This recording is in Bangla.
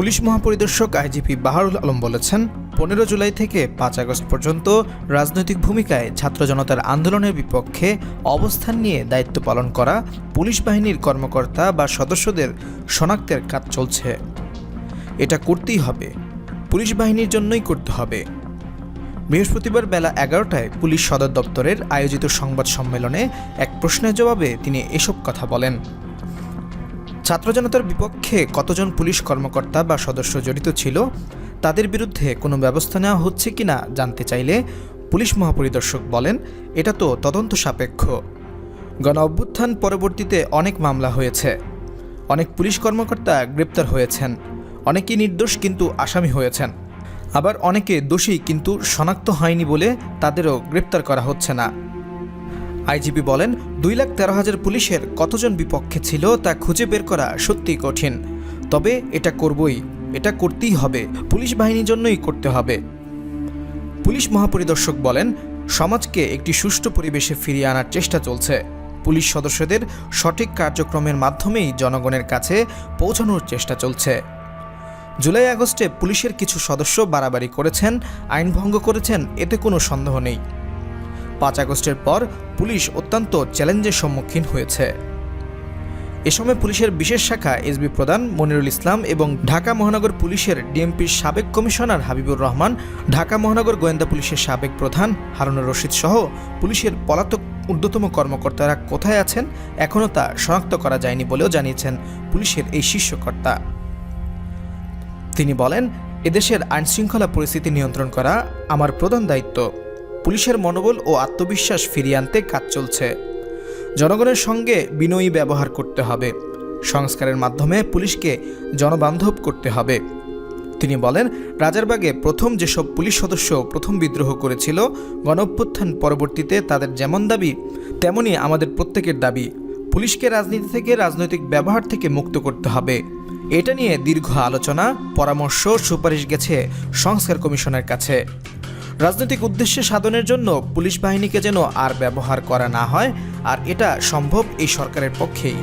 পুলিশ মহাপরিদর্শক আইজিপি বাহারুল আলম বলেছেন, পনেরো জুলাই থেকে পাঁচ আগস্ট পর্যন্ত রাজনৈতিক ভূমিকায় ছাত্র জনতার আন্দোলনের বিপক্ষে অবস্থান নিয়ে দায়িত্ব পালন করা পুলিশ বাহিনীর কর্মকর্তা বা সদস্যদের শনাক্তের কাজ চলছে। এটা করতেই হবে। পুলিশ বাহিনীর জন্যই করতে হবে। বৃহস্পতিবার বেলা এগারোটায় পুলিশ সদর দপ্তরের আয়োজিত সংবাদ সম্মেলনে এক প্রশ্নের জবাবে তিনি এসব কথা বলেন। ছাত্র জনতার বিপক্ষে কতজন পুলিশ কর্মকর্তা বা সদস্য জড়িত ছিল, তাদের বিরুদ্ধে কোনো ব্যবস্থা নেওয়া হচ্ছে কিনা জানতে চাইলে পুলিশ মহাপরিদর্শক বলেন, এটা তো তদন্ত সাপেক্ষ। গণ অভ্যুত্থান পরবর্তীতে অনেক মামলা হয়েছে। অনেক পুলিশ কর্মকর্তা গ্রেপ্তার হয়েছেন। অনেকেই নির্দোষ কিন্তু আসামি হয়েছেন। আবার অনেকে দোষী কিন্তু শনাক্ত হয়নি বলে তাদেরও গ্রেপ্তার করা হচ্ছে না। আইজিপি বলেন, দুই লাখ তেরো হাজার পুলিশের কতজন বিপক্ষে ছিল তা খুঁজে বের করা সত্যিই কঠিন। তবে এটা করবই, এটা করতেই হবে, পুলিশ বাহিনীর জন্যই করতে হবে। পুলিশ মহাপরিদর্শক বলেন, সমাজকে একটি সুষ্ঠু পরিবেশে ফিরিয়ে আনার চেষ্টা চলছে। পুলিশ সদস্যদের সঠিক কার্যক্রমের মাধ্যমেই জনগণের কাছে পৌঁছানোর চেষ্টা চলছে। জুলাই আগস্টে পুলিশের কিছু সদস্য বাড়াবাড়ি করেছেন, আইন ভঙ্গ করেছেন, এতে কোনো সন্দেহ নেই। পাঁচ আগস্টের পর পুলিশ অত্যন্ত চ্যালেঞ্জের সম্মুখীন হয়েছে। এ সময় পুলিশের বিশেষ শাখা এসবি প্রধান মনিরুল ইসলাম এবং ঢাকা মহানগর পুলিশের ডিএমপির সাবেক কমিশনার হাবিবুর রহমান, ঢাকা মহানগর গোয়েন্দা পুলিশের সাবেক প্রধান হারুনুর রশিদ সহ পুলিশের পলাতক ঊর্ধ্বতম কর্মকর্তারা কোথায় আছেন এখনও তা শনাক্ত করা যায়নি বলেও জানিয়েছেন পুলিশের এই শীর্ষকর্তা। তিনি বলেন, এদেশের আইনশৃঙ্খলা পরিস্থিতি নিয়ন্ত্রণ করা আমার প্রধান দায়িত্ব। পুলিশের মনোবল ও আত্মবিশ্বাস ফিরিয়ে আনতে কাজ চলছে। জনগণের সঙ্গে বিনয়ী ব্যবহার করতে হবে। সংস্কারের মাধ্যমে পুলিশকে জনবান্ধব করতে হবে। তিনি বলেন, রাজারবাগে প্রথম যেসব পুলিশ সদস্য প্রথম বিদ্রোহ করেছিল, গণঅভ্যুত্থান পরবর্তীতে তাদের যেমন দাবি, তেমনি আমাদের প্রত্যেকের দাবি। পুলিশকে রাজনীতি থেকে রাজনৈতিক ব্যবহার থেকে মুক্ত করতে হবে। এটা নিয়ে দীর্ঘ আলোচনা, পরামর্শ, সুপারিশ গেছে সংস্কার কমিশনের কাছে। রাজনৈতিক উদ্দেশ্যে সাধনের জন্য পুলিশ বাহিনীকে যেন আর ব্যবহার করা না হয়, আর এটা সম্ভব এই সরকারের পক্ষেই।